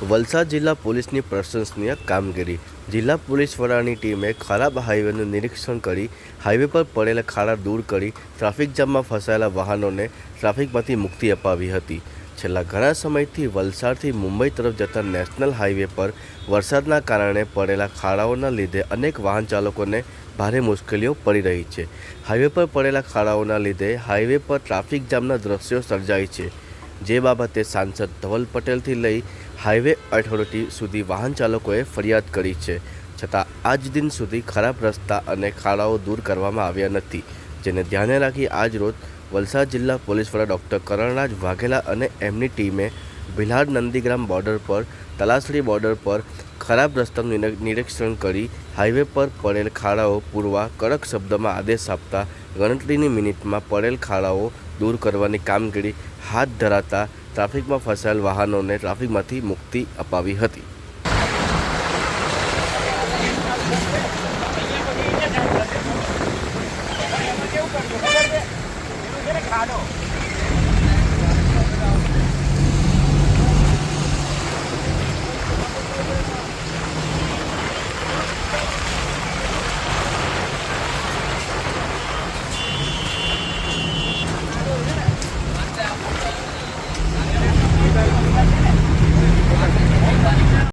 વલસાડ જિલ્લા પોલીસની પ્રશંસનીય કામગીરી. જિલ્લા પોલીસ વડાની ટીમે ખરાબ હાઈવેનું નિરીક્ષણ કરી, હાઈવે પર પડેલા ખાડા દૂર કરી ટ્રાફિક જામમાં ફસાયેલા વાહનોને ટ્રાફિકમાંથી મુક્તિ અપાવી હતી. છેલ્લા ઘણા સમયથી વલસાડથી મુંબઈ તરફ જતા નેશનલ હાઈવે પર વરસાદના કારણે પડેલા ખાડાઓના લીધે અનેક વાહન ચાલકોને ભારે મુશ્કેલીઓ પડી રહી છે. હાઈવે પર પડેલા ખાડાઓના લીધે હાઈવે પર ટ્રાફિક જામના દ્રશ્યો સર્જાય છે. જે બાબતે સાંસદ ધવલ પટેલથી લઈ હાઈવે ઓથોરિટી સુધી વાહન ચાલકોએ ફરિયાદ કરી છે. છતાં આજ દિન સુધી ખરાબ રસ્તા અને ખાડાઓ દૂર કરવામાં આવ્યા નથી, જેને ધ્યાને રાખી આજ રોજ વલસાડ જિલ્લા પોલીસ વડા ડૉક્ટર કરણરાજ વાઘેલા અને એમની ટીમે ભિલાડ નંદીગ્રામ બોર્ડર પર, તલાસડી બોર્ડર પર ખરાબ રસ્તાનું નિરીક્ષણ કરી હાઈવે પર પડેલ ખાડાઓ પૂરવા કડક શબ્દમાં આદેશ આપતા ગણતરીની મિનિટમાં પડેલ ખાડાઓ દૂર કરવાની કામગીરી હાથ ધરાતા ટ્રાફિકમાં ફસાયેલ વાહનોને ટ્રાફિકમાંથી મુક્તિ અપાવી હતી. ખાડો